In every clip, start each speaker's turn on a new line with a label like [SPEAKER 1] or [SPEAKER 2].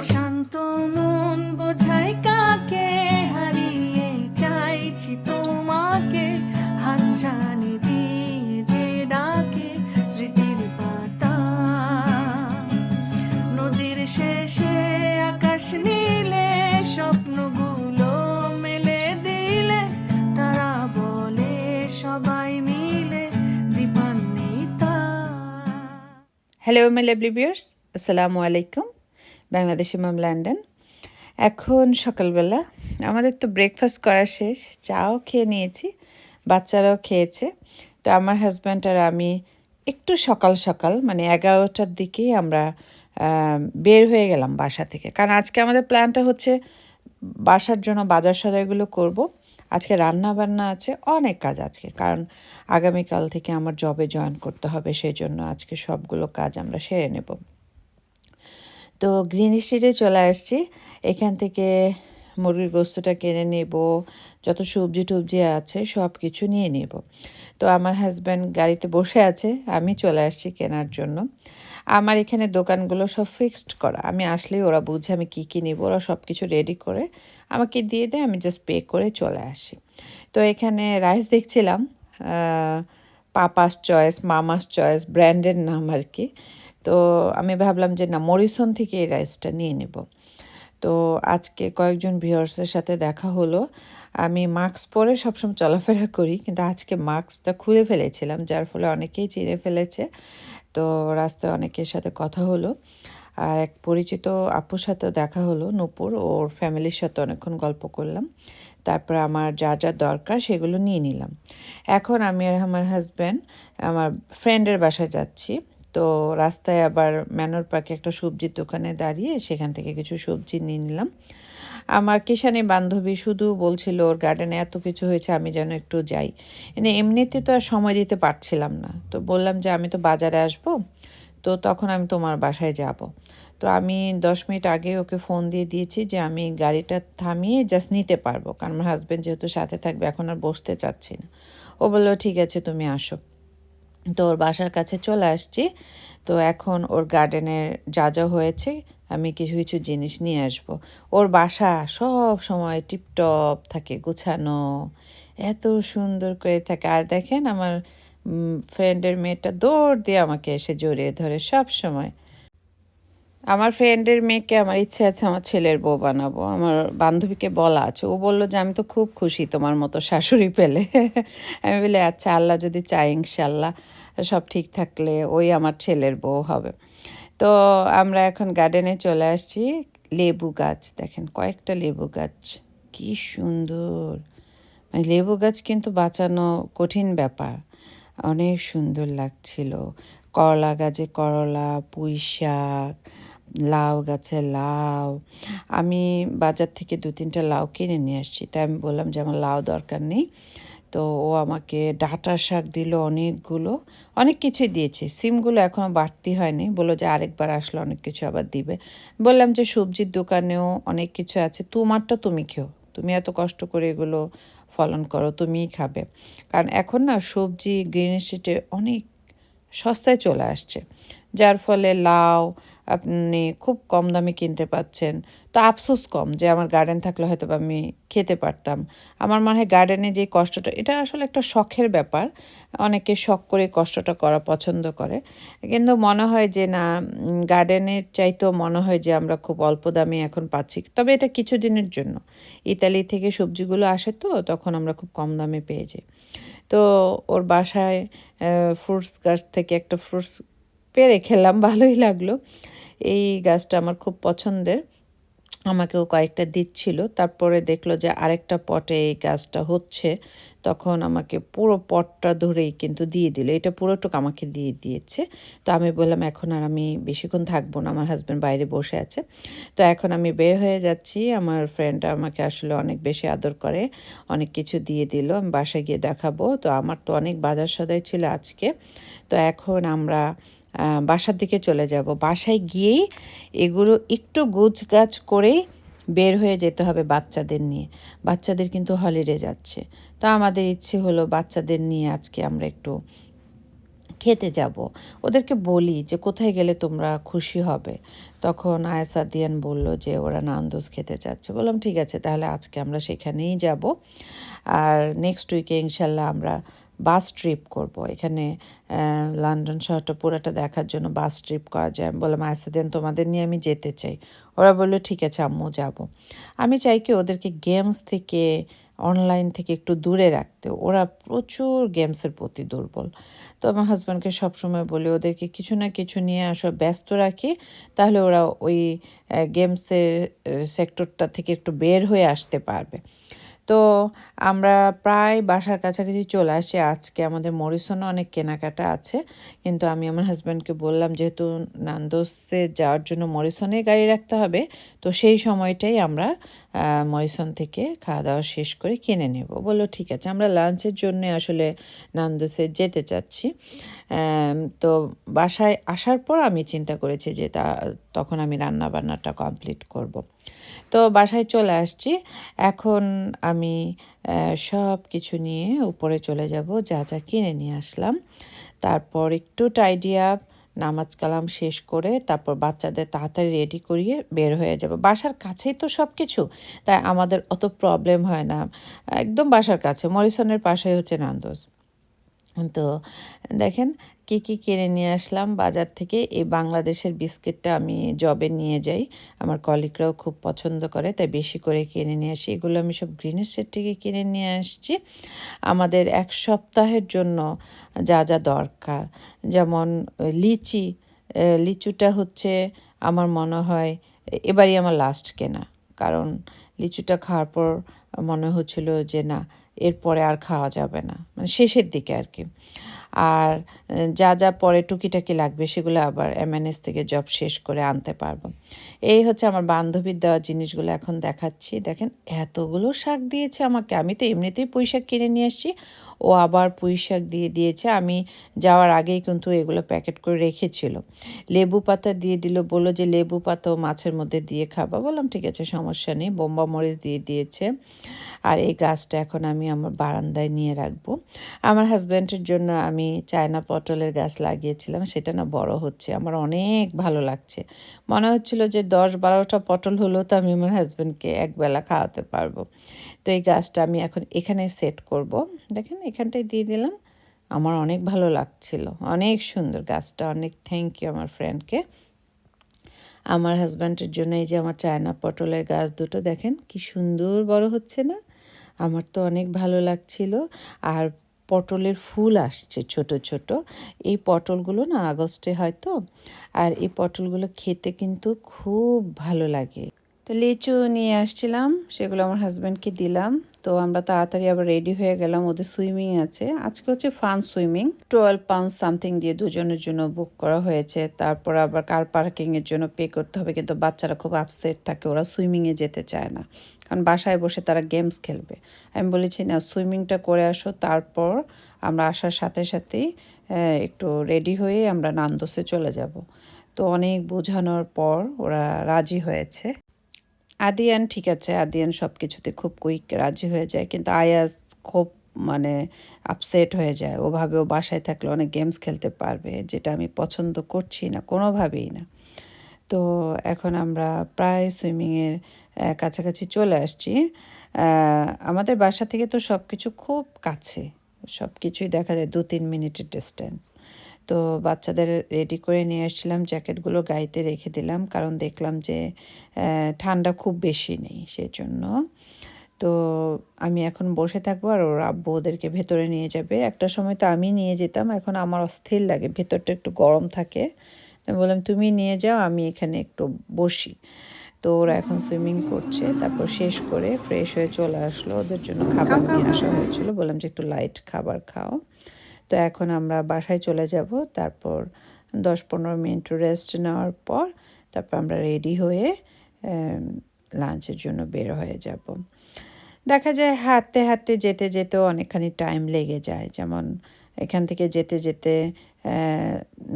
[SPEAKER 1] অশান্ত মন বোঝাই কাকে হারিয়ে চাইছি তোমাকে। হাতছানি দিয়ে যে ডাকে স্মৃতির পাতা। নদীর শেষে আকাশ নীলে স্বপ্নগুলো মেলে দিলে। তারা বলে, সবাই মিলে Dipanwita.
[SPEAKER 2] Hello my lovely viewers আসসালামু আলাইকুম বাংলাদেশি মাম লন্ডন এখন সকালবেলা আমাদের তো ব্রেকফাস্ট করা শেষ, চাও খেয়ে নিয়েছি, বাচ্চারাও খেয়েছে। তো আমার হাজব্যান্ড আর আমি একটু সকাল সকাল মানে এগারোটার দিকেই আমরা বের হয়ে গেলাম বাসা থেকে। কারণ আজকে আমাদের প্ল্যানটা হচ্ছে বাসার জন্য বাজার সদাইগুলো করব। আজকে রান্না বান্না আছে, অনেক কাজ আজকে। কারণ আগামীকাল থেকে আমার জবে জয়েন করতে হবে সেই জন্য আজকে সবগুলো কাজ আমরা সেরে নেব। তো গ্রিন স্ট্রিটে চলে আসছি। এখান থেকে মুরগির গোস্তটা কিনে নেব, যত সবজি টবজি আছে সব কিছু নিয়ে নেব। তো আমার হাজব্যান্ড গাড়িতে বসে আছে, আমি চলে আসছি কেনার জন্য। আমার এখানে দোকানগুলো সব ফিক্সড করা। আমি আসলেই ওরা বুঝে আমি কী কী নেব, ওরা সব কিছু রেডি করে আমাকে দিয়ে দেয়, আমি জাস্ট পে করে চলে আসি। তো এখানে রাইস দেখছিলাম পাপাস চয়েস মামাস চয়েস ব্র্যান্ডের নাম আর কি। তো আমি ভাবলাম যে না, মরিসন থেকে এই রাইসটা নিয়ে নেব। তো আজকে কয়েকজন ভিউয়ার্সের সাথে দেখা হলো। আমি মাস্ক পরে সবসময় চলাফেরা করি, কিন্তু আজকে মাস্কটা খুলে ফেলেছিলাম, যার ফলে অনেকেই চিনে ফেলেছে। তো রাস্তায় অনেকের সাথে কথা হলো। আর এক পরিচিত আপুর সাথে দেখা হলো, নূপুর। ওর ফ্যামিলির সাথে অনেকক্ষণ গল্প করলাম। তারপর আমার যা যা দরকার সেগুলো নিয়ে নিলাম। এখন আমি আর আমার হাজব্যান্ড, আমার ফ্রেন্ডের বাসায় যাচ্ছি। তো রাস্তায় আবার ম্যানোর পার্কে একটা সবজির দোকানে দাঁড়িয়ে সেখান থেকে কিছু সবজি নিয়ে নিলাম। আমার কিষানি বান্ধবী শুধু বলছিল, ওর গার্ডেনে এত কিছু হয়েছে, আমি যেন একটু যাই। কিন্তু এমনিতে তো আর সময় দিতে পারছিলাম না। তো বললাম যে, আমি তো বাজারে আসব, তো তখন আমি তোমার বাসায় যাব। তো আমি দশ মিনিট আগে ওকে ফোন দিয়ে দিয়েছি যে, আমি গাড়িটা থামিয়ে জাস্ট নিতে পারব, কারণ আমার হাজব্যান্ড যেহেতু সাথে থাকবে, এখন আর বসতে চাচ্ছি না। ও বলল, ঠিক আছে, তুমি আসো। তো ওর বাসার কাছে চলে আসছি। তো এখন ওর গার্ডেনের যা যা হয়েছে, আমি কিছু কিছু জিনিস নিয়ে আসব। ওর বাসা সব সময় টিপটপ থাকে, গুছানো, এত সুন্দর করে থাকে। আর দেখেন আমার ফ্রেন্ডের মেয়েটা দৌড় দিয়ে আমাকে এসে জড়িয়ে ধরে সব সময়। আমার ফ্রেন্ডের মেয়েকে আমার ইচ্ছে আছে আমার ছেলের বউ বানাবো। আমার বান্ধবীকে বলা আছে। ও বলল যে, আমি তো খুব খুশি তোমার মতো শাশুড়ি পেলে। আমি বলি আচ্ছা আল্লাহ যদি চাই ইনশাল্লাহ সব ঠিক থাকলে ওই আমার ছেলের বউ হবে। তো আমরা এখন গার্ডেনে চলে আসছি। লেবু গাছ, দেখেন কয়েকটা লেবু গাছ। কি সুন্দর। মানে লেবু গাছ কিন্তু বাঁচানো কঠিন ব্যাপার। অনেক সুন্দর লাগছিল। করলা গাছে করলা পুঁই শাক লাউ গাছে লাউ। আমি বাজার থেকে দু তিনটা লাউ কিনে নিয়ে আসছি। তাই আমি বললাম যে আমার লাউ দরকার নেই। তো ও আমাকে ডাঁটা শাক দিল অনেকগুলো। অনেক কিছুই দিয়েছে। সিমগুলো এখনও বাড়তি হয়নি। বলল যে আরেকবার আসলে অনেক কিছু আবার দিবে। বললাম যে সবজির দোকানেও অনেক কিছু আছে। তোমারটা তুমি খেও। তুমি এত কষ্ট করে এগুলো ফলন করো, তুমিই খাবে। কারণ এখন না সবজি, গ্রিন স্ট্রিটে অনেক সস্তায় চলে আসছে। যার ফলে লাউ আপনি খুব কম দামে কিনতে পাচ্ছেন। তো আফসোস কম যে আমার গার্ডেন থাকলে হয়তো আমি খেতে পারতাম। আমার মনে হয় গার্ডেনে যে কষ্টটা, এটা আসলে একটা শখের ব্যাপার। অনেকে শখ করে কষ্টটা করা পছন্দ করে। কিন্তু মনে হয় যে না গার্ডেনের চাইতেও মনে হয় যে আমরা খুব অল্প দামে এখন পাচ্ছি। তবে এটা কিছুদিনের জন্য। ইতালি থেকে সবজিগুলো আসে তো, তখন আমরা খুব কম দামে পেয়ে যাই। তো ওর বাসায় ফ্রুটস গাছ থেকে একটা ফ্রুটস পেরে খেলাম, ভালোই লাগল। এই গাছটা আমার খুব পছন্দের। আমাকেও কয়েকটা দিচ্ছিল। তারপরে দেখল যে আরেকটা পটে এই গাছটা হচ্ছে। তখন আমাকে পুরো পটটা ধরেই কিন্তু দিয়ে দিল। এটা পুরোটুকু আমাকে দিয়ে দিয়েছে। তো আমি বললাম, এখন আর আমি বেশিক্ষণ থাকব না, আমার হাজব্যান্ড বাইরে বসে আছে। তো এখন আমি বের হয়ে যাচ্ছি। আমার ফ্রেন্ড আমাকে আসলে অনেক বেশি আদর করে, অনেক কিছু দিয়ে দিল। আমি বাসায় গিয়ে দেখাবো। তো আমার তো অনেক বাজার সদাই ছিল আজকে। তো এখন আমরা বাসার দিকে চলে যাব। বাসায় গিয়েই এগুলো একটু গুছ গাছ করেই বের হয়ে যেতে হবে বাচ্চাদের নিয়ে। বাচ্চাদের কিন্তু হলিডে যাচ্ছে। তো আমাদের ইচ্ছে হলো বাচ্চাদের নিয়ে আজকে আমরা একটু খেতে যাব। ওদেরকে বলি যে, কোথায় গেলে তোমরা খুশি হবে? তখন আয়েসা দিয়ান বলল যে, ওরা নান্দোস খেতে চাচ্ছে। বললাম, ঠিক আছে, তাহলে আজকে আমরা সেখানেই যাব। আর নেক্সট উইকে ইনশাল্লাহ আমরা বাস ট্রিপ করব। এখানে লন্ডন শহরটা পুরোটা দেখার জন্য বাস ট্রিপ করা যায়। আমি বললাম, আয়েসা দিয়ান তোমাদের নিয়ে আমি যেতে চাই। ওরা বলল, ঠিক আছে, আম্মু, যাব। আমি চাই কি ওদেরকে গেমস থেকে, অনলাইন থেকে একটু দূরে রাখতে। ওরা প্রচুর গেমসের প্রতি দুর্বল। তো আমার হাজব্যান্ডকে সবসময় বলি, ওদেরকে কিছু না কিছু নিয়ে আসলে ব্যস্ত রাখি। তাহলে ওরা ওই গেমসের সেক্টরটা থেকে একটু বের হয়ে আসতে পারবে। তো আমরা প্রায় বাসার কাছাকাছি চলে আসি। আজকে আমাদের মরিসনও অনেক কেনাকাটা আছে। কিন্তু আমি আমার হাজব্যান্ডকে বললাম যেহেতু নান্দোসে যাওয়ার জন্য মরিসনে গাড়ি রাখতে হবে, তো সেই সময়টাই আমরা মরিসন থেকে খাওয়া দাওয়া শেষ করে কিনে নেব। বলল, ঠিক আছে, আমরা লাঞ্চের জন্য আসলে নান্দোসে যেতে চাচ্ছি। তো বাসায় আসার পর আমি চিন্তা করেছি যে তা, তখন আমি রান্না বান্নাটা কমপ্লিট করব। তো বাসায় চলে আসছি। এখন আমি সব কিছু নিয়ে উপরে চলে যাব, যা যা কিনে নিয়ে আসলাম। তারপর একটু টাইডি আপ নামাজ কালাম শেষ করে তারপর বাচ্চাদের তাড়াতাড়ি রেডি করিয়ে বের হয়ে যাব। বাসার কাছেই তো সব কিছু তাই আমাদের অত প্রবলেম হয় না। একদম বাসার কাছে, মরিসনের পাশেই হচ্ছে নান্দোস। তো দেখেন কি কি কিনে নিয়ে আসলাম। বাজার থেকে এই বাংলাদেশের বিস্কিটটা আমি জবে নিয়ে যাই। আমার কলিগরাও খুব পছন্দ করে, তাই বেশি করে কিনে নিয়ে আসি। এগুলো আমি সব গ্রিনের সেট থেকে কিনে নিয়ে আসছি। আমাদের এক সপ্তাহের জন্য যা যা দরকার, যেমন লিচি লিচুটা হচ্ছে আমার মনে হয় এবারই আমার লাস্ট কেনা। কারণ লিচুটা খাওয়ার পর মনে হচ্ছিল যে না এরপরে আর খাওয়া যাবে না। মানে শেষের দিকে আর কি। আর যা যা পরে টুকিটাকি লাগবে সেগুলো আবার এমএনএস থেকে জব শেষ করে আনতে পারব। এই হচ্ছে আমার বান্ধবীর দেওয়া জিনিসগুলো এখন দেখাচ্ছি। দেখেন, এতগুলো শাক দিয়েছে আমাকে। আমি তো এমনিতেই পুঁই শাক কিনে নিয়ে আসছি। ও আবার পুঁই শাক দিয়ে দিয়েছে। আমি যাওয়ার আগেই কিন্তু এগুলো প্যাকেট করে রেখেছিল। লেবু পাতা দিয়ে দিল, বলল যে লেবু পাতাও মাছের মধ্যে দিয়ে খাবা। বললাম, ঠিক আছে, সমস্যা নেই। বোম্বা মরিচ দিয়ে দিয়েছে। আর এই গাছটা এখন আমি আমার বারান্দায় নিয়ে রাখব। আমার হাজব্যান্ডের জন্য আমি চায়না পটলের গাছ লাগিয়েছিলাম, সেটা না বড় হচ্ছে, আমার অনেক ভালো লাগছে। মনে হচ্ছিল যে দশ বারোটা পটল হলেও তো আমি আমার হাজব্যান্ডকে একবেলা খাওয়াতে পারব। তো এই গাছটা আমি এখন এখানে সেট করব। দেখেন, এখানটায় দিয়ে দিলাম, আমার অনেক ভালো লাগছিল, অনেক সুন্দর গাছটা, অনেক থ্যাংক ইউ আমার ফ্রেন্ডকে আমার হাজব্যান্ডের জন্য এই যে আমার চায়না পটলের গাছ দুটো, দেখেন কি সুন্দর বড় হচ্ছে না? আমার তো অনেক ভালো লাগছিল, আর পটলের ফুল আসছে ছোট ছোট। এই পটলগুলো না আগস্টে হয়তো, আর এই পটলগুলো খেতে কিন্তু খুব ভালো লাগে। তো লিচু নিয়ে আসছিলাম, সেগুলো আমার হাজব্যান্ডকে দিলাম। তো আমরা তাড়াতাড়ি আবার রেডি হয়ে গেলাম, ওদের সুইমিং আছে। আজকে হচ্ছে fun swimming twelve pound something দিয়ে দুজনের জন্য বুক করা হয়েছে। তারপর আবার কার পার্কিংয়ের জন্য পে করতে হবে, কিন্তু বাচ্চারা খুব আপসেট থাকে, ওরা সুইমিংয়ে যেতে চায় না। কারণ বাসায় বসে তারা গেমস খেলবে। আমি বলেছি না সুইমিংটা করে আসো, তারপর আমরা আসার সাথে সাথেই একটু রেডি হয়ে আমরা নান্দোসে চলে যাব। তো অনেক বোঝানোর পর ওরা রাজি হয়েছে। আদিয়ান, ঠিক আছে, আদিয়ান সব কিছুতে খুব কুইক রাজি হয়ে যায়, কিন্তু আয়াস খুব মানে আপসেট হয়ে যায়। ওভাবে ও বাসায় থাকলে অনেক গেমস খেলতে পারবে, যেটা আমি পছন্দ করছি না, কোনোভাবেই না। তো এখন আমরা প্রায় সুইমিংয়ের কাছাকাছি চলে আসছি। আমাদের বাসা থেকে তো সব কিছু খুব কাছে। সব কিছুই দেখা যায় দু তিন মিনিটের ডিস্টেন্স তো বাচ্চাদের রেডি করে নিয়ে এসেছিলাম জ্যাকেটগুলো গাড়িতে রেখে দিলাম, কারণ দেখলাম যে ঠান্ডা খুব বেশি নেই সেই জন্য তো আমি এখন বসে থাকব আর ওর আব্বু ওদেরকে ভেতরে নিয়ে যাবে। একটা সময় তো আমি নিয়ে যেতাম, এখন আমার অস্থির লাগে, ভেতরটা একটু গরম থাকে। আমি বললাম, তুমি নিয়ে যাও, আমি এখানে একটু বসি। তো ওরা এখন সুইমিং করছে। তারপর শেষ করে ফ্রেশ হয়ে চলে আসলো। ওদের জন্য খাবার নিয়ে আসা হয়েছিল। বললাম যে একটু লাইট খাবার খাও। তো এখন আমরা বাসায় চলে যাব। তারপর দশ পনেরো মিনিট রেস্ট নেওয়ার পর তারপর আমরা রেডি হয়ে লাঞ্চের জন্য বের হয়ে যাব। দেখা যায় হাঁটতে হাঁটতে যেতে যেতেও অনেকখানি টাইম লেগে যায়। যেমন এখান থেকে যেতে যেতে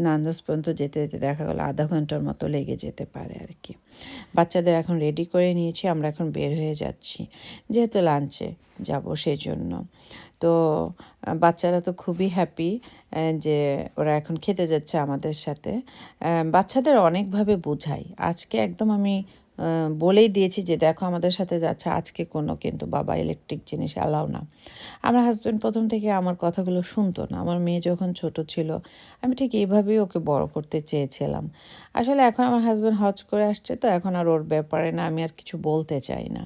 [SPEAKER 2] নান্দোস পর্যন্ত যেতে যেতে দেখা গেলো আধা ঘণ্টার মতো লেগে যেতে পারে আর কি। বাচ্চাদের এখন রেডি করে নিয়েছি, আমরা এখন বের হয়ে যাচ্ছি। যেহেতু লাঞ্চে যাব সেই জন্য তো বাচ্চারা তো খুবই হ্যাপি যে ওরা এখন খেতে যাচ্ছে আমাদের সাথে। বাচ্চাদের অনেকভাবে বোঝাই। আজকে একদম আমি বলেই দিয়েছি যে দেখো আমাদের সাথে যাচ্ছে, আজকে কোনো কিন্তু বাবা ইলেকট্রিক জিনিস অ্যালাও না। আমার হাজব্যান্ড প্রথম থেকে আমার কথাগুলো শুনতো না। আমার মেয়ে যখন ছোট ছিল, আমি ঠিক এইভাবেই ওকে বড় করতে চেয়েছিলাম। আসলে এখন আমার হাজব্যান্ড হজ করে আসছে, তো এখন আর ওর ব্যাপারে না আমি আর কিছু বলতে চাই না।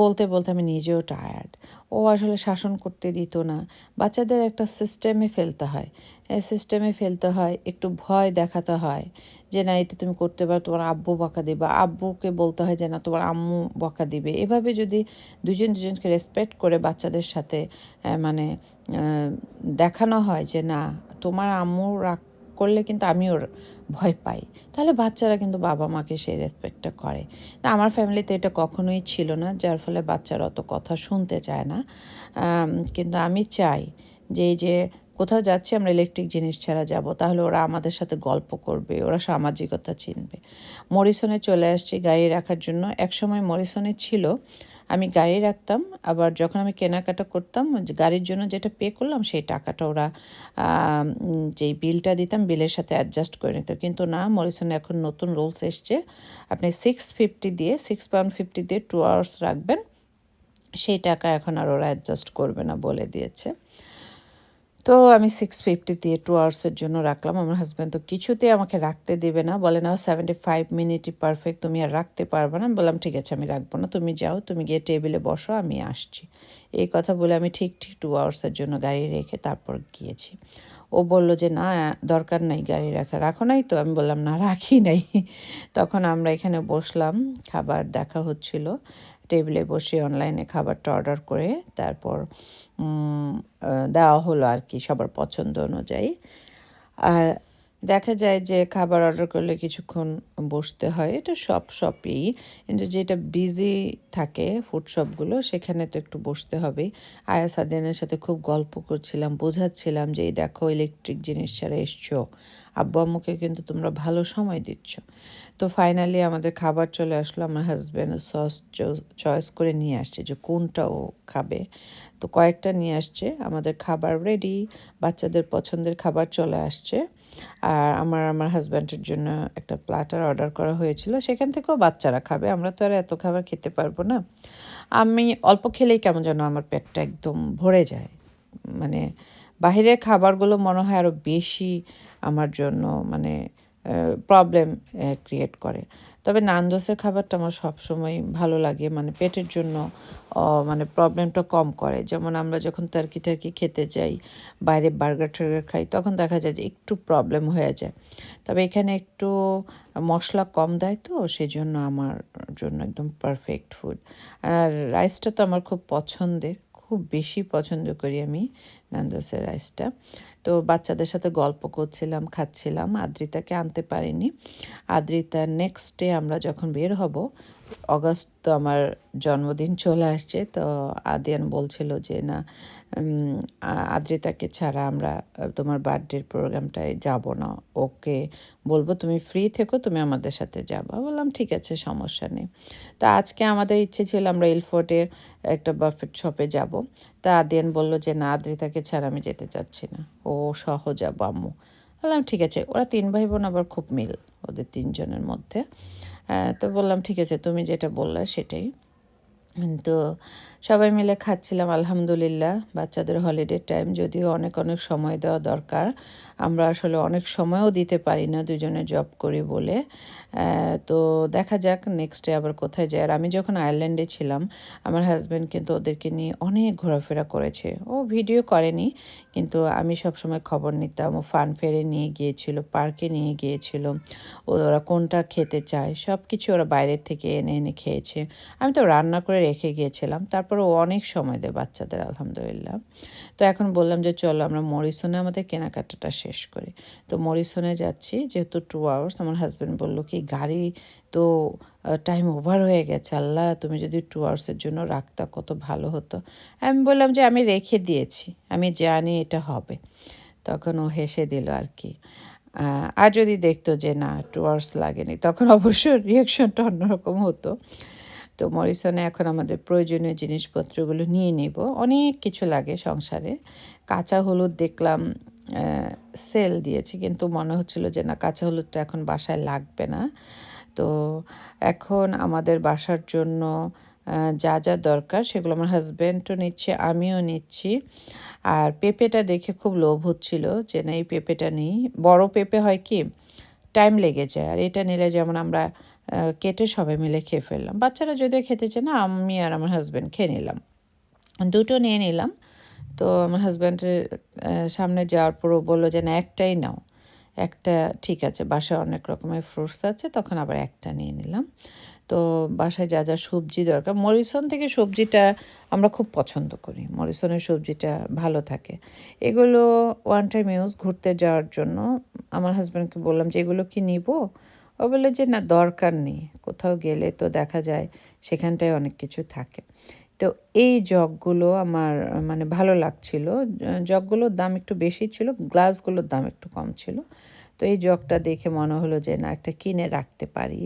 [SPEAKER 2] বলতে বলতে আমি নিজেও টায়ার্ড ও আসলে শাসন করতে দিত না। বাচ্চাদের একটা সিস্টেমে ফেলতে হয়। সিস্টেমে ফেলতে হয়, একটু ভয় দেখাতে হয় যে, না, এটা তুমি করতে পারো, তোমার আব্বু বকা দিবে। আব্বুকে বলতে হয় যে, না, তোমার আম্মু বকা দিবে। এভাবে যদি দুজন দুজনকে রেসপেক্ট করে বাচ্চাদের সাথে মানে দেখানো হয় যে, না, তোমার আম্মু রাগ করলে কিন্তু আমি ওর ভয় পাই। তাহলে বাচ্চারা কিন্তু বাবা মাকে সেই রেসপেক্টটা করে। না, আমার ফ্যামিলিতে এটা কখনোই ছিল না, যার ফলে বাচ্চারা অত কথা শুনতে চায় না। কিন্তু আমি চাই যে যে কোথাও যাচ্ছি, আমরা ইলেকট্রিক জিনিস ছাড়া যাব। তাহলে ওরা আমাদের সাথে গল্প করবে, ওরা সামাজিকতা চিনবে। মরিসনে চলে আসছি গাড়ি রাখার জন্য। একসময় মরিসনে ছিল, আমি গাড়ি রাখতাম, আবার যখন আমি কেনাকাটা করতাম গাড়ির জন্য যেটা পে করলাম, সেই টাকাটা ওরা যেই বিলটা দিতাম বিলের সাথে অ্যাডজাস্ট করে নিত। কিন্তু না, মরিসনে এখন নতুন রুলস এসছে। আপনি সিক্স ফিফটি দিয়ে সিক্স পাউন্ড ফিফটি দিয়ে টু আওয়ার্স রাখবেন। সেই টাকা এখন আর ওরা অ্যাডজাস্ট করবে না বলে দিয়েছে। তো আমি সিক্স ফিফটি দিয়ে টু আওয়ার্সের জন্য রাখলাম। আমার হাজব্যান্ড তো কিছুতে আমাকে রাখতে দেবে না। বলে না সেভেন্টি ফাইভ মিনিটই পারফেক্ট তুমি আর রাখতে পারবে না। বললাম, ঠিক আছে, আমি রাখব না, তুমি যাও, তুমি গিয়ে টেবিলে বসো, আমি আসছি। এই কথা বলে আমি ঠিক ঠিক টু আওয়ার্সের জন্য গাড়ি রেখে তারপর গিয়েছি। ও বলল যে, না, দরকার নাই গাড়ি রাখা, রাখো নাই তো? আমি বললাম, না, রাখি নাই। তখন আমরা এখানে বসলাম, খাবার দেখা হচ্ছিল। টেবিলে বসে অনলাইনে খাবারটা অর্ডার করে তারপর দেওয়া হলো আর কি সবার পছন্দ অনুযায়ী। আর দেখা যায় যে খাবার অর্ডার করলে কিছুক্ষণ বসতে হয়, এটা সব শপেই। কিন্তু যেটা বিজি থাকে ফুড শপগুলো, সেখানে তো একটু বসতে হবেই। আয়া সাদিয়ানের সাথে খুব গল্প করছিলাম, বোঝাচ্ছিলাম যে, এই দেখো, ইলেকট্রিক জিনিস ছাড়া এসছো। আব্বু আম্মুকে কিন্তু তোমরা ভালো সময় দিচ্ছ। তো ফাইনালি আমাদের খাবার চলে আসলো, আমার হাজব্যান্ড সস চয়েস করে নিয়ে আসছে যে কোনটা ও খাবে। তো কয়েকটা নিয়ে আসছে, আমাদের খাবার রেডি বাচ্চাদের পছন্দের খাবার চলে আসছে। আর আমার আমার হাজব্যান্ডের জন্য একটা প্ল্যাটার অর্ডার করা হয়েছিল, সেখান থেকেও বাচ্চারা খাবে, আমরা তো আর এত খাবার খেতে পারব না। আমি অল্প খেলেই কেমন যেন আমার পেটটা একদম ভরে যায় মানে বাহিরের খাবারগুলো মনে হয় আরও বেশি আমার জন্য মানে প্রবলেম ক্রিয়েট করে। তবে নানদোসের খাবারটা আমার সবসময় ভালো লাগে মানে পেটের জন্য মানে প্রবলেমটা কম করে। যেমন আমরা যখন টার্কি টার্কি খেতে যাই, বাইরে বার্গার টার্গার খাই, তখন দেখা যায় যে একটু প্রবলেম হয়ে যায়। তবে এখানে একটু মশলা কম দেয় তো সেই জন্য আমার জন্য একদম পারফেক্ট ফুড আর রাইসটা তো আমার খুব পছন্দের। খুব বেশি পছন্দ করি আমি নান্দোসের রাইসটা। তো বাচ্চাদের সাথে গল্প করছিলাম, খাচ্ছিলাম, আদ্রিতাকে আনতে পারিনি। আদ্রিতা নেক্সট ডে আমরা যখন বের হব অগস্ট তো আমার জন্মদিন চলে আসছে, তো আদিয়ান বলছিল যে, না আদ্রিতাকে ছাড়া আমরা তোমার বার্থডের প্রোগ্রামটায় যাব না। ওকে বলব, তুমি ফ্রি থেকো, তুমি আমাদের সাথে যাবা। বললাম, ঠিক আছে, সমস্যা নেই। তো আজকে আমাদের ইচ্ছে ছিল আমরা ইলফোর্টে একটা বাফেট শপে যাব। তা আদিয়ান বলল যে, না, আদ্রিতাকে ছাড়া আমি যেতে চাচ্ছি না। ও সহ যাব আম্মু। বললাম, ঠিক আছে। ওরা তিন ভাই বোন আবার খুব মিল, ওদের তিনজনের মধ্যে। তো বললাম, ঠিক আছে, তুমি যেটা বললে সেটাই। তো সবাই মিলে খাচ্ছিলাম আলহামদুলিল্লাহ বাচ্চাদের হলিডে টাইম যদিও অনেক অনেক সময় দেওয়া দরকার। আমরা আসলে অনেক সময়ও দিতে পারি না দুজনে জব করি বলে। তো দেখা যাক নেক্সটে আবার কোথায় যায়। আর আমি যখন আয়ারল্যান্ডে ছিলাম, আমার হাজব্যান্ড কিন্তু ওদেরকে নিয়ে অনেক ঘোরাফেরা করেছে। ও ভিডিও করেনি, কিন্তু আমি সবসময় খবর নিতাম। ও ফান ফেরে নিয়ে গিয়েছিল পার্কে নিয়ে গিয়েছিল। ওরা কোনটা খেতে চায় সব কিছু ওরা বাইরের থেকে এনে এনে খেয়েছে। আমি তো রান্না করে রেখে গিয়েছিলাম। তারপর ও অনেক সময় দেয় বাচ্চাদের, আলহামদুলিল্লাহ। তো এখন বললাম যে চলো আমরা মরিসনে আমাদের কেনাকাটাটা শেষ করি। তো মরিসনে যাচ্ছি, যেহেতু টু আওয়ার্স আমার হাজব্যান্ড বলল কি, গাড়ি তো টাইম ওভার হয়ে গেছে, আল্লাহ, তুমি যদি টু আওয়ার্সের জন্য রাখতা, কত ভালো হতো। আমি বললাম যে, আমি রেখে দিয়েছি, আমি জানি এটা হবে। তখন ও হেসে দিল আর কি। আর যদি দেখতো যে না টু আওয়ার্স লাগেনি, তখন অবশ্য রিয়াকশনটা অন্যরকম হতো। তো মরিসনে এখন আমাদের প্রয়োজনীয় জিনিসপত্রগুলো নিয়ে নেব। অনেক কিছু লাগে সংসারে। কাঁচা হলুদ দেখলাম সেল দিয়েছে, কিন্তু মনে হচ্ছিল যে না, কাঁচা হলুদটা এখন বাসায় লাগবে না। তো এখন আমাদের বাসার জন্য যা যা দরকার সেগুলো আমার হাজব্যান্ডও নিচ্ছে, আমিও নিচ্ছি। আর পেঁপেটা দেখে খুব লোভ হচ্ছিল যে না, এই পেঁপেটা নিই। বড় পেঁপে হয় কি টাইম লেগে যায়। আর এটা নিলে যেমন আমরা কেটে সবাই মিলে খেয়ে ফেললাম। বাচ্চারা যদিও খেতে চায় না, আমি আর আমার হাজব্যান্ড খেয়ে নিলাম। দুটো নিয়ে নিলাম। তো আমার হাজব্যান্ডের সামনে যাওয়ার পরও বলল যে, না, একটাই নাও। একটা ঠিক আছে, বাসায় অনেক রকমের ফ্রুটস আছে, তখন আবার একটা নিয়ে নিলাম। তো বাসায় যা যা সবজি দরকার মরিসন থেকে সবজিটা আমরা খুব পছন্দ করি। মরিসনের সবজিটা ভালো থাকে। এগুলো ওয়ান টাইম ইউজ ঘুরতে যাওয়ার জন্য, আমার হাজব্যান্ডকে বললাম যে, এগুলো কি নিব? ও বলল যে, না, দরকার নেই। কোথাও গেলে তো দেখা যায় সেখানটায় অনেক কিছু থাকে। তো এই জগগুলো আমার মানে ভালো লাগছিল। জগগুলোর দাম একটু বেশি ছিল, গ্লাসগুলোর দাম একটু কম ছিল। তো এই জগটা দেখে মনে হলো যে, না, একটা কিনে রাখতে পারি।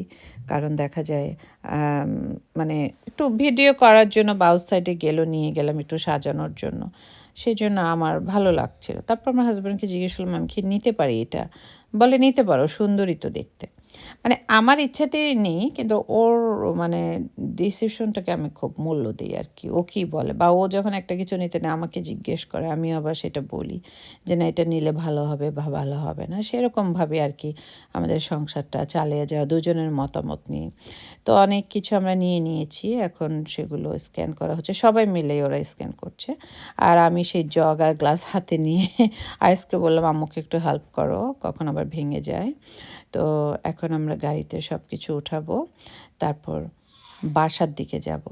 [SPEAKER 2] কারণ দেখা যায় মানে একটু ভিডিও করার জন্য বাউস সাইডে গেলো, নিয়ে গেলাম একটু সাজানোর জন্য। সেই জন্য আমার ভালো লাগছিল। তারপর আমার হাজব্যান্ডকে জিজ্ঞেস করলাম আমি কি নিতে পারি এটা? বলে, নিতে পারো সুন্দরই তো দেখতে। মানে আমার ইচ্ছাতেই নেই, কিন্তু ওর মানে ডিসিশনটাকে আমি খুব মূল্য দিই আর কি। ও কী বলে? বা ও যখন একটা কিছু নিতে নেয় আমাকে জিজ্ঞেস করে আমি আবার সেটা বলি যে, না, এটা নিলে ভালো হবে বা ভালো হবে না। সেরকমভাবে আর কি আমাদের সংসারটা চালিয়ে যাওয়া, দুজনের মতামত নিয়ে। তো অনেক কিছু আমরা নিয়ে নিয়েছি, এখন সেগুলো স্ক্যান করা হচ্ছে। সবাই মিলে ওরা স্ক্যান করছে। আর আমি সেই জগ আর গ্লাস হাতে নিয়ে, আইসকে বললাম, আম্মুকে একটু হেল্প করো, কখন আবার ভেঙে যায়? তো এখন আমরা গাড়িতে সব কিছু উঠাবো, তারপর বাসার দিকে যাব।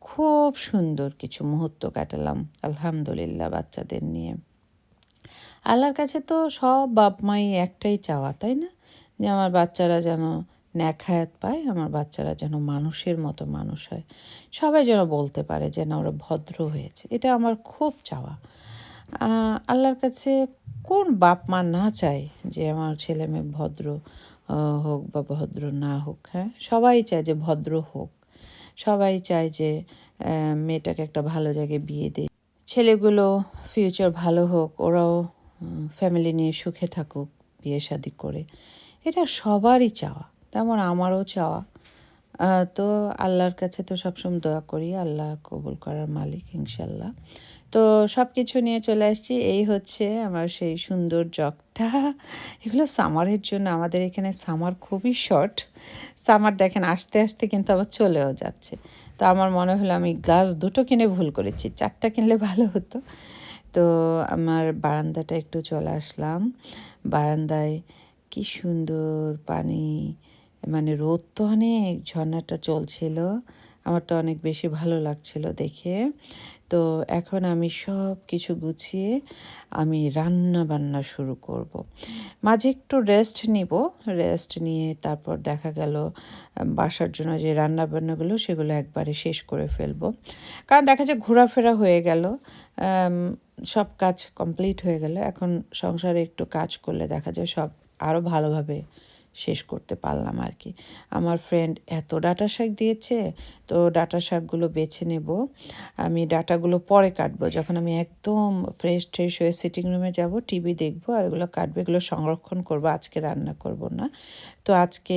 [SPEAKER 2] খুব সুন্দর কিছু মুহূর্ত কাটালাম, আলহামদুলিল্লাহ বাচ্চাদের নিয়ে। আল্লাহর কাছে তো সব বাপ মাই একটাই চাওয়া, তাই না? যে আমার বাচ্চারা যেন ন্যাখায়াত পায়, আমার বাচ্চারা যেন মানুষের মতো মানুষ হয়। সবাই যেন বলতে পারে যেন ওরা ভদ্র হয়েছে। এটা আমার খুব চাওয়া। আল্লাহর কাছে কোন বাপ মা না চায় যে আমার ছেলে মেয়ে ভদ্র হোক বা ভদ্র না হোক হ্যাঁ? সবাই চায় যে ভদ্র হোক। সবাই চায় যে মেয়েটাকে একটা ভালো জায়গায় বিয়ে দে ছেলেগুলো ফিউচার ভালো হোক, ওরাও ফ্যামিলি নিয়ে সুখে থাকুক, বিয়ে শাদি করে। এটা সবারই চাওয়া, তেমন আমারও চাওয়া। তো আল্লাহর কাছে তো সবসময় দোয়া করি, আল্লাহ কবুল করার মালিক, ইনশাল্লাহ। তো সব কিছু নিয়ে চলে আসছি। এই হচ্ছে আমার সেই সুন্দর জগটা। এগুলো সামারের জন্য আমাদের এখানে সামার খুবই শর্ট সামার দেখেন, আস্তে আস্তে কিন্তু আবার চলেও যাচ্ছে। তো আমার মনে হলো আমি গ্লাস দুটো কিনে ভুল করেছি, চারটা কিনলে ভালো হতো। তো আমার বারান্দাটা একটু চলে আসলাম। বারান্দায় কি সুন্দর পানি মানে রোদ তো অনেক, ঝর্ণাটা চলছিল। আমার তো অনেক বেশি ভালো লাগছিল দেখে। তো এখন আমি সব কিছু গুছিয়ে আমি রান্না বান্না শুরু করব। মাঝে একটু রেস্ট নিব। রেস্ট নিয়ে তারপর দেখা গেল বাসার জন্য যে রান্না বান্নাগুলো সেগুলো একবারে শেষ করে ফেলব। কারণ দেখা যায় ঘোরাফেরা হয়ে গেল সব কাজ কমপ্লিট হয়ে গেল। এখন সংসারে একটু কাজ করলে দেখা যায় সব আরও ভালোভাবে শেষ করতে পারলাম আর কি। আমার ফ্রেন্ড এত ডাটা শাক দিয়েছে, তো ডাটা শাকগুলো বেছে নেব। আমি ডাটাগুলো পরে কাটবো। যখন আমি একদম ফ্রেশ ট্রেশ হয়ে সিটিং রুমে যাব টিভি দেখব আর এগুলো কাটবো, এগুলো সংরক্ষণ করব, আজকে রান্না করব না। তো আজকে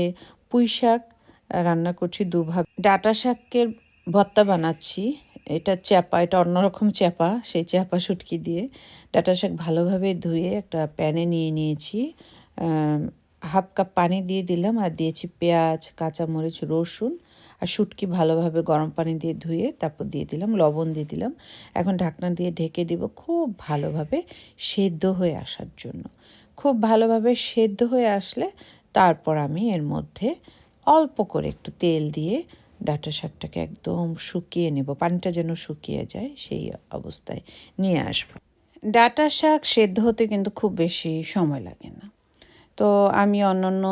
[SPEAKER 2] পুঁই শাক রান্না করছি দুভাবে। ডাটা শাকের ভর্তা বানাচ্ছি। এটা চ্যাপা, এটা অন্যরকম চ্যাপা, সেই চ্যাপা শুটকি দিয়ে। ডাটা শাক ভালোভাবে ধুয়ে একটা প্যানে নিয়ে নিয়েছি। হাফ কাপ পানি দিয়ে দিলাম আর দিয়েছি পেঁয়াজ, কাঁচামরিচ, রসুন আর শুটকি ভালোভাবে গরম পানি দিয়ে ধুয়ে তারপর দিয়ে দিলাম, লবণ দিয়ে দিলাম। এখন ঢাকনা দিয়ে ঢেকে দিব খুব ভালোভাবে সেদ্ধ হয়ে আসার জন্য। খুব ভালোভাবে সেদ্ধ হয়ে আসলে তারপর আমি এর মধ্যে অল্প করে একটু তেল দিয়ে ডাঁটা শাকটাকে একদম শুকিয়ে নেব, পানিটা যেন শুকিয়ে যায় সেই অবস্থায় নিয়ে আসব। ডাঁটা শাক সেদ্ধ হতে কিন্তু খুব বেশি সময় লাগে না। তো আমি অন্যান্য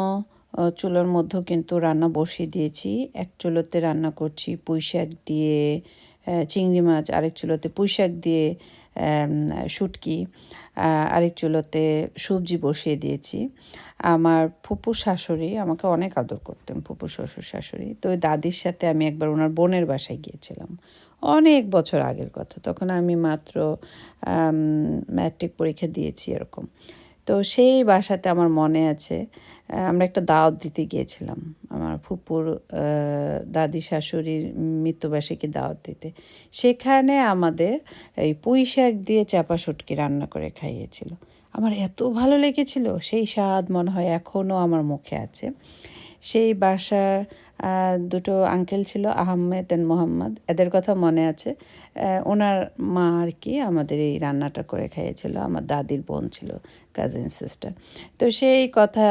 [SPEAKER 2] চুলোর মধ্যেও কিন্তু রান্না বসিয়ে দিয়েছি। এক চুলোতে রান্না করছি পুঁই শাক দিয়ে চিংড়ি মাছ, আরেক চুলোতে পুঁই শাক দিয়ে শুটকি আরেক চুলোতে সবজি বসিয়ে দিয়েছি। আমার ফুপু শাশুড়ি আমাকে অনেক আদর করতেন, ফুপু শ্বশুর শাশুড়ি। তো ওই দাদির সাথে আমি একবার ওনার বোনের বাসায় গিয়েছিলাম। অনেক বছর আগের কথা। তখন আমি মাত্র ম্যাট্রিক পরীক্ষা দিয়েছি এরকম। তো সেই বাসাতে আমার মনে আছে আমরা একটা দাওয়াত দিতে গিয়েছিলাম। আমার ফুপুর দাদি শাশুড়ির মৃত্যুবার্ষিকী দাওয়াত দিতে। সেখানে আমাদের এই পুঁই শাক দিয়ে চাপা শুটকি রান্না করে খাইয়েছিল। আমার এত ভালো লেগেছিল, সেই স্বাদ মনে হয় এখনও আমার মুখে আছে। সেই বাসার দুটো আঙ্কেল ছিল, আহমেদ অ্যান্ড মোহাম্মদ। এদের কথা মনে আছে। ওনার মা আর কি আমাদের এই রান্নাটা করে খাইয়েছিল, আমার দাদির বোন ছিল কাজিন সিস্টার তো সেই কথা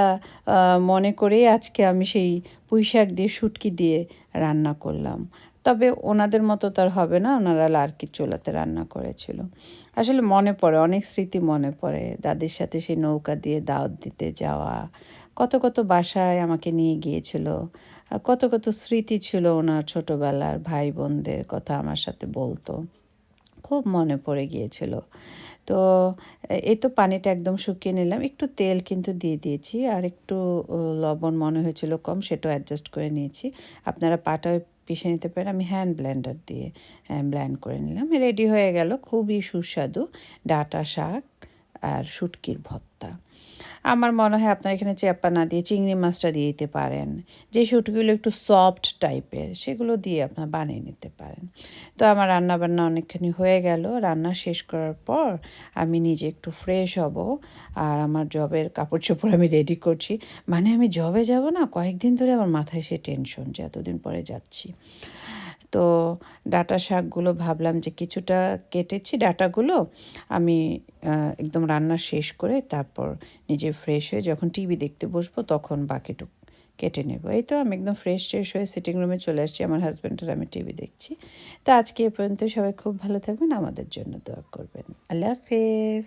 [SPEAKER 2] মনে করেই আজকে আমি সেই পুঁই শাক দিয়ে, শুটকি দিয়ে রান্না করলাম। তবে ওনাদের মতো তো আর হবে না, ওনারা লার্কির চুলাতে রান্না করেছিল। আসলে মনে পড়ে, অনেক স্মৃতি মনে পড়ে, দাদির সাথে সেই নৌকা দিয়ে দাওয়াত দিতে যাওয়া। কত কত বাসায় আমাকে নিয়ে গিয়েছিল। কত কত স্মৃতি ছিল ওনার ছোটবেলার ভাই বোনদের কথা আমার সাথে বলতো। খুব মনে পড়ে গিয়েছিল। তো এই তো পানিটা একদম শুকিয়ে নিলাম। একটু তেল কিন্তু দিয়ে দিয়েছি আর একটু লবণ মনে হয়েছিল কম, সেটাও অ্যাডজাস্ট করে নিয়েছি। আপনারা পাটায় পিষে নিতে পারেন। আমি হ্যান্ড ব্লেন্ডার দিয়ে ব্ল্যান্ড করে নিলাম। রেডি হয়ে গেল। খুবই সুস্বাদু ডাটা শাক আর শুটকির ভর্তা। আমার মনে হয় আপনার এখানে চেপা না দিয়ে চিংড়ি মাছটা দিয়ে দিতে পারেন। যে শুটকিগুলো একটু সফট টাইপের সেগুলো দিয়ে আপনার বানিয়ে নিতে পারেন। তো আমার রান্না বান্না অনেকখানি হয়ে গেল। রান্না শেষ করার পর আমি নিজে একটু ফ্রেশ হব আর আমার জবের কাপড় চোপড় আমি রেডি করছি। মানে আমি জবে যাব না, কয়েকদিন ধরে আমার মাথায় সে টেনশন যে এতদিন পরে যাচ্ছি। তো ডাটা শাকগুলো ভাবলাম যে কিছুটা কেটেছি ডাটাগুলো। আমি একদম রান্না শেষ করে তারপর নিজে ফ্রেশ হয়ে যখন টিভি দেখতে বসবো তখন বাকিটুক কেটে নেব। এই তো আমি একদম ফ্রেশ ট্রেশ হয়ে সিটিং রুমে চলে আসছি, আমার হাজব্যান্ডের আমি টিভি দেখছি। তো আজকে এ পর্যন্ত সবাই খুব ভালো থাকবেন, আমাদের জন্য দোয়া করবেন। আল্লাহ হাফেজ।